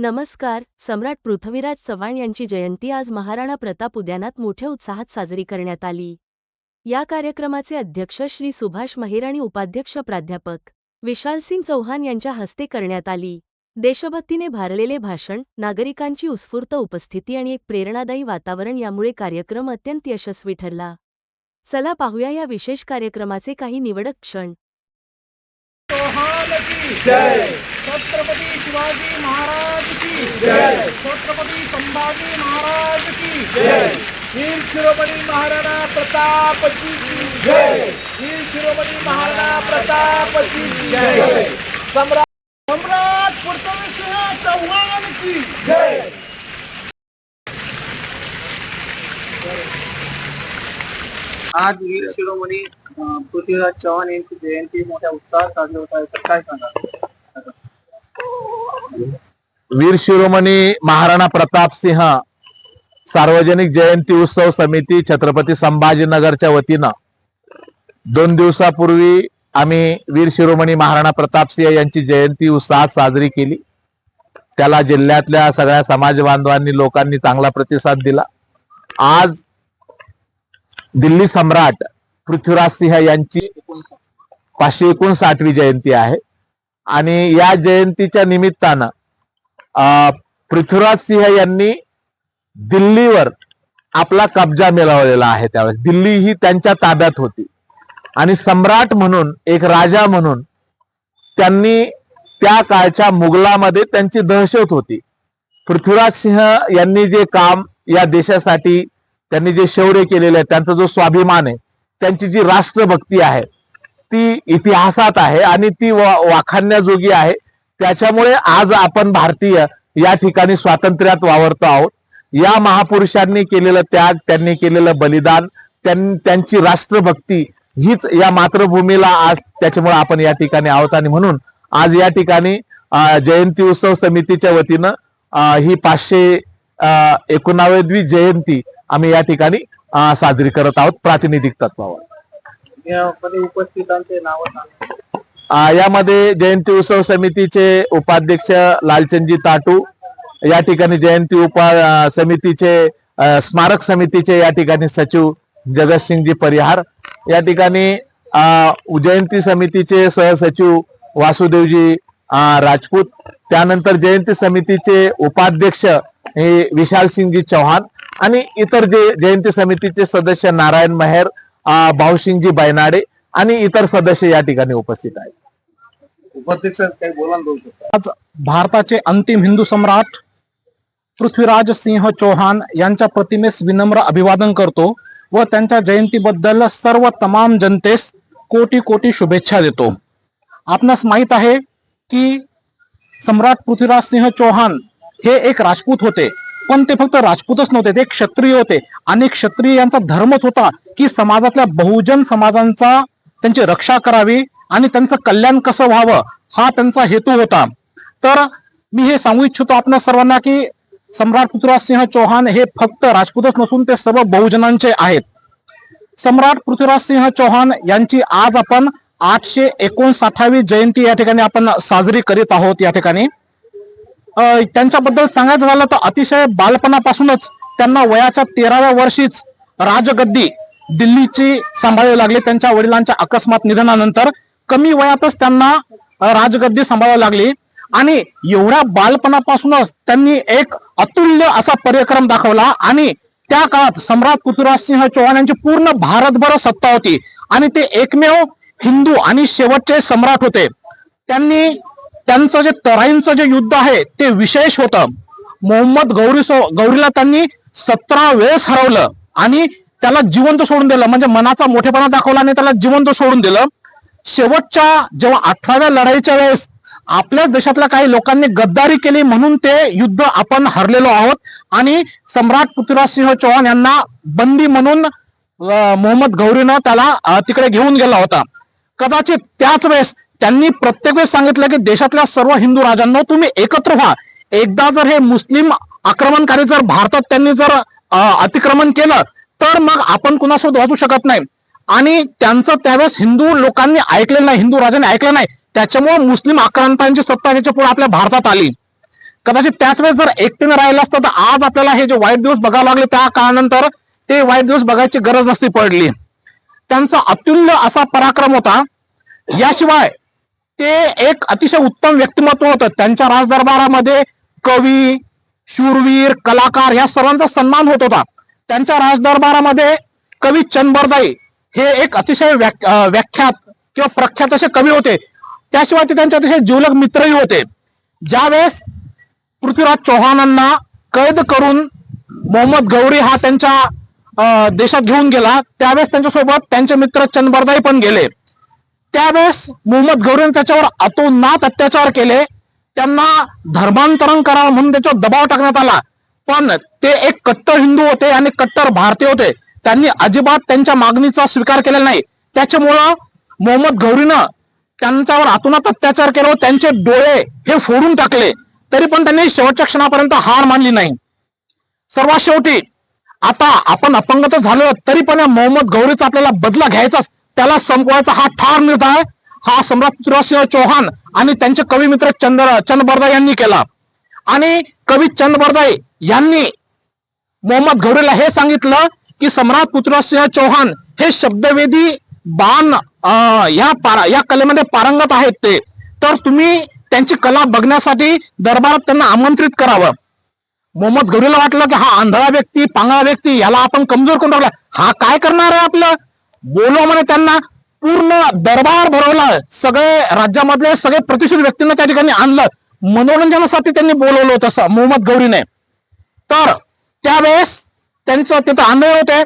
नमस्कार सम्राट पृथ्वीराज चव्हाण यांची जयंती आज महाराणा प्रताप उद्यानात मोठ्या उत्साहात साजरी करण्यात आली. या कार्यक्रमाचे अध्यक्ष श्री सुभाष महिर आणि उपाध्यक्ष प्राध्यापक विशालसिंग चौहान यांच्या हस्ते करण्यात आली. देशभक्तीने भारलेले भाषण नागरिकांची उत्स्फूर्त उपस्थिती आणि एक प्रेरणादायी वातावरण यामुळे कार्यक्रम अत्यंत यशस्वी ठरला. चला पाहूया या विशेष कार्यक्रमाचे काही निवडक क्षण. जय। छत्रपती शिवाजी महाराज की जय। छत्रपती संभाजी महाराज की जय। वीर शिरोमणी महाराणा प्रताप जी की जय। वीर शिरोमणी महाराणा प्रताप जी की जय। सम्राट सम्राट पृथ्वीसिंह चौहान की जय। आज वीर शिरोमणी पृथ्वीराज चव्हाण यांची जयंती मोठ्या उत्साहात साजरी होत आहे. तर काय सांगा वीर शिरोमणी महाराणा प्रताप सिंह सार्वजनिक जयंती उत्सव समिती छत्रपती संभाजीनगरच्या वतीनं. दोन दिवसापूर्वी आम्ही वीर शिरोमणी महाराणा प्रताप सिंह यांची जयंती उत्साहात साजरी केली. त्याला जिल्ह्यातल्या सगळ्या समाज बांधवांनी लोकांनी चांगला प्रतिसाद दिला. आज दिल्ली सम्राट पृथ्वीराज सिंह यांची पाचशे एकोणसाठवी जयंती आहे. आणि या जयंतीच्या निमित्तानं पृथ्वीराज सिंह यांनी दिल्लीवर आपला कब्जा मिळवलेला आहे त्यावेळेस. दिल्ली ही त्यांच्या ताब्यात होती. आणि सम्राट म्हणून एक राजा म्हणून त्यांनी त्या काळच्या मुघलामध्ये त्यांची दहशत होती. पृथ्वीराज सिंह यांनी जे काम या देशासाठी त्यांनी जे शौर्य केलेलं आहे त्यांचा जो स्वाभिमान आहे त्यांची जी राष्ट्रभक्ती आहे ती इतिहासात आहे आणि ती वा- वाखाणण्याजोगी आहे. त्याच्यामुळे आज आपण भारतीय या ठिकाणी स्वातंत्र्यात वावरतो आहोत. या महापुरुषांनी केलेलं त्याग त्यांनी केलेलं बलिदान त्यां- त्यांची राष्ट्रभक्ती हीच या मातृभूमीला आज त्याच्यामुळे आपण या ठिकाणी आहोत. आणि म्हणून आज या ठिकाणी जयंती उत्सव समितीच्या वतीनं ही पाचशे अं, जयंती आम्ही या ठिकाणी साजरी करत आहोत प्रातिनिधिक तत्वावर. यामध्ये उपस्थितांचे नाव सांगा. अ, यामध्ये जयंती उत्सव समितीचे उपाध्यक्ष लालचंदजी ताटू या ठिकाणी जयंती उपा समितीचे स्मारक समितीचे या ठिकाणी सचिव जगतसिंगजी परिहार या ठिकाणी जयंती समितीचे सहसचिव वासुदेवजी राजपूत त्यानंतर जयंती समितीचे उपाध्यक्ष हे विशालसिंगजी चौहान आणि इतर जे जयंती समितीचे सदस्य नारायण मेहर भाऊसिंगजी बैनाडे आणि इतर सदस्य या ठिकाणी उपस्थित आहेत. उपाध्यक्ष काही बोलायला देऊ शकता? आज भारताचे अंतिम हिंदू सम्राट पृथ्वीराज सिंह चौहान यांच्या प्रतिमेस विनम्र अभिवादन करतो व त्यांच्या जयंतीबद्दल सर्व तमाम जनतेस कोटी कोटी शुभेच्छा देतो. आपणास माहीत आहे की सम्राट पृथ्वीराज सिंह चौहान हे एक राजपूत होते. पण ते फक्त राजपूतच नव्हते ते क्षत्रिय होते. आणि क्षत्रिय यांचा धर्मच होता की समाजातल्या बहुजन समाजांचा त्यांची रक्षा करावी आणि त्यांचं कल्याण कसं व्हावं हा त्यांचा हेतू होता. तर मी हे सांगू इच्छितो आपण सर्वांना की सम्राट पृथ्वीराज सिंह चौहान हे फक्त राजपूतच नसून ते सर्व बहुजनांचे आहेत. सम्राट पृथ्वीराज सिंह चौहान यांची आज आपण आठशे एकोणसाठावी जयंती या ठिकाणी आपण साजरी करीत आहोत या ठिकाणी. त्यांच्याबद्दल सांगायचं झालं तर अतिशय बालपणापासूनच त्यांना वयाच्या तेराव्या वर्षीच राजगद्दी दिल्लीची सांभाळावी लागली. त्यांच्या वडिलांच्या अकस्मात निधनानंतर कमी वयातच त्यांना राजगद्दी सांभाळावी लागली. आणि एवढ्या बालपणापासूनच त्यांनी एक अतुल्य असा परिक्रम दाखवला. आणि त्या काळात सम्राट पृथ्वीराज सिंह चौहान यांची पूर्ण भारतभर सत्ता होती. आणि ते एकमेव हिंदू आणि शेवटचे सम्राट होते. त्यांनी त्यांचं जे तराईंचं जे युद्ध आहे ते विशेष होतं. मोहम्मद गौरी सो गौरीला त्यांनी सतरा वेळेस हरवलं आणि त्याला जिवंत सोडून दिलं. म्हणजे मनाचा मोठेपणा दाखवला आणि त्याला जिवंत सोडून दिलं. शेवटच्या जेव्हा अठराव्या लढाईच्या वेळेस आपल्याच देशातल्या काही लोकांनी गद्दारी केली म्हणून ते युद्ध आपण हरलेलो आहोत. आणि सम्राट पृथ्वीराज सिंह चौहान यांना बंदी म्हणून मोहम्मद गौरीनं त्याला तिकडे घेऊन गेला होता. कदाचित त्याच वेळेस त्यांनी प्रत्येक वेळेस सांगितलं की देशातल्या सर्व हिंदू राजांना तुम्ही एकत्र व्हा. एकदा जर हे मुस्लिम आक्रमणकारी जर भारतात त्यांनी जर अतिक्रमण केलं तर मग आपण कुणासोबत वाचू शकत नाही. आणि त्यांचं त्यावेळेस हिंदू लोकांनी ऐकलेलं नाही हिंदू राजांनी ऐकलं नाही. त्याच्यामुळे मुस्लिम आक्रांतांची सत्ता त्याच्या पुढे आपल्या भारतात आली. कदाचित त्याच वेळेस जर एकटीने राहिलं असतं तर आज आपल्याला हे जे वाईट दिवस बघावं लागले त्या काळानंतर ते वाईट दिवस बघायची गरज नसती पडली. त्यांचा अतुल्य असा पराक्रम होता. याशिवाय ते एक अतिशय उत्तम व्यक्तिमत्व होतं. त्यांच्या राजदरबारामध्ये कवी शूरवीर कलाकार या सर्वांचा सन्मान होत होता. त्यांच्या राजदरबारामध्ये कवी चंदबरदाई हे एक अतिशय व्या व्याख्यात किंवा प्रख्यात असे कवी होते. त्याशिवाय ते त्यांचे अतिशय जीवलग मित्रही होते. ज्यावेळेस पृथ्वीराज चौहानांना कैद करून मोहम्मद गौरी हा त्यांच्या देशात घेऊन गेला त्यावेळेस त्यांच्यासोबत त्यांचे मित्र चंदबरदाई पण गेले. त्यावेळेस मोहम्मद गौरीने त्याच्यावर अतोनात अत्याचार केले. त्यांना धर्मांतरण करावं म्हणून त्याच्यावर दबाव टाकण्यात आला. पण ते एक कट्टर हिंदू होते आणि कट्टर भारतीय होते. त्यांनी अजिबात त्यांच्या मागणीचा स्वीकार केलेला नाही. त्याच्यामुळं मोहम्मद गौरीनं त्यांच्यावर अतोनात अत्याचार केला व त्यांचे डोळे हे फोडून टाकले. तरी पण त्यांनी शेवटच्या क्षणापर्यंत हार मानली नाही. सर्वात शेवटी आता आपण अपंगत झालो तरी पण या मोहम्मद गौरीचा आपल्याला बदला घ्यायचाच त्याला संपवायचा हा ठार निर्धार हा सम्राट पृथ्वीराजसिंह चौहान आणि त्यांचे कवी मित्र चंद्र चंदबरदाई यांनी केला. आणि कवी चंदबरदाई यांनी मोहम्मद गौरीला हे सांगितलं की सम्राट पृथ्वीराजसिंह चौहान हे शब्दवेदी बाण अं, या पारा या कलेमध्ये पारंगत आहेत ते. तर तुम्ही त्यांची कला बघण्यासाठी दरबारात त्यांना आमंत्रित करावं. मोहम्मद गौरीला वाटलं की हा आंधळा व्यक्ती पांगळा व्यक्ती याला आपण कमजोर करून टाकला. हा काय करणार आहे आपलं? बोलो म्हणे त्यांना पूर्ण दरबार भरवला. सगळे राज्यामधले सगळे प्रतिष्ठित व्यक्तींना त्या ठिकाणी आणलं. मनोरंजनासाठी त्यांनी बोलवलं होतं असं मोहम्मद गौरीने. तर त्यावेळेस त्यांचं तिथं आंदोलन होते.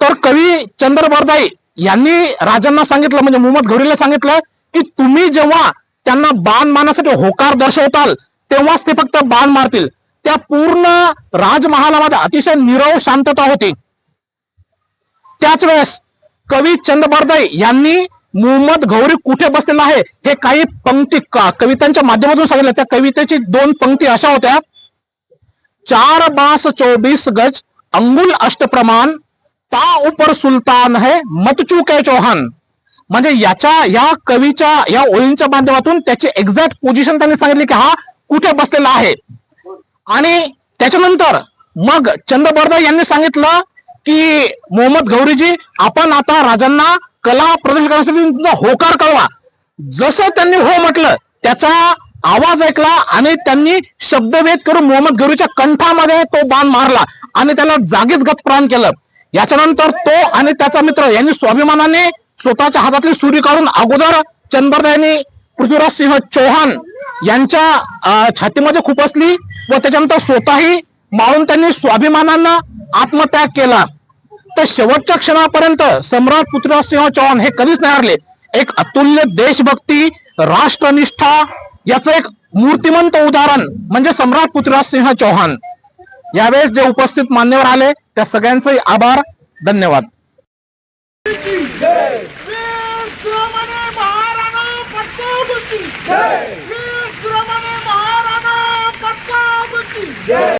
तर कवी चंद्रबरदाई यांनी राजांना सांगितलं म्हणजे मोहम्मद गौरीला सांगितलं की तुम्ही जेव्हा त्यांना बाण मारण्यासाठी होकार दर्शवताल तेव्हाच ते फक्त बाण मारतील. त्या पूर्ण राजमहालामध्ये अतिशय निरव शांतता होती. त्याच वेळेस कवी चंदबरदाई यांनी मोहम्मद गौरी कुठे बसलेला आहे हे काही पंक्ती का कवितांच्या माध्यमातून सांगितलं. त्या कवितेची दोन पंक्ती अशा होत्या. चार बास चोवीस गज अंगुल अष्टप्रमाण ता उपर सुलतान है मत चुके है चौहान. म्हणजे याच्या या कवीच्या या ओळींच्या माध्यमातून त्याची एक्झॅक्ट पोझिशन त्यांनी सांगितली की हा कुठे बसलेला आहे. आणि त्याच्यानंतर मग चंद्रबर्दा यांनी सांगितलं की मोहम्मद गौरीजी आपण आता राजांना कला प्रदर्शन करण्यासाठी तुमचा होकार कळवा. जसं त्यांनी हो म्हटलं त्याचा आवाज ऐकला आणि त्यांनी शब्दभेद करून मोहम्मद गौरीच्या कंठामध्ये तो बाण मारला आणि त्याला जागीच गतप्राण केलं. याच्यानंतर तो आणि त्याचा मित्र यांनी स्वाभिमानाने स्वतःच्या हातातली सुरी काढून अगोदर चंदबरदा यांनी पृथ्वीराज सिंह चौहान यांच्या छातीमध्ये छातीमध्ये खुपसली व त्याच्यानंतर स्वतःही मारून त्यांनी स्वाभिमानांना आत्मत्याग केला. तर शेवटच्या क्षणापर्यंत सम्राट पृथ्वीराजसिंह चौहान हे कधीच नाही हरले. एक अतुल्य देशभक्ती राष्ट्रनिष्ठा याचं एक मूर्तिमंत उदाहरण म्हणजे सम्राट पृथ्वीराजसिंह चौहान. यावेळेस जे उपस्थित मान्यवर आले त्या सगळ्यांचे आभार. धन्यवाद.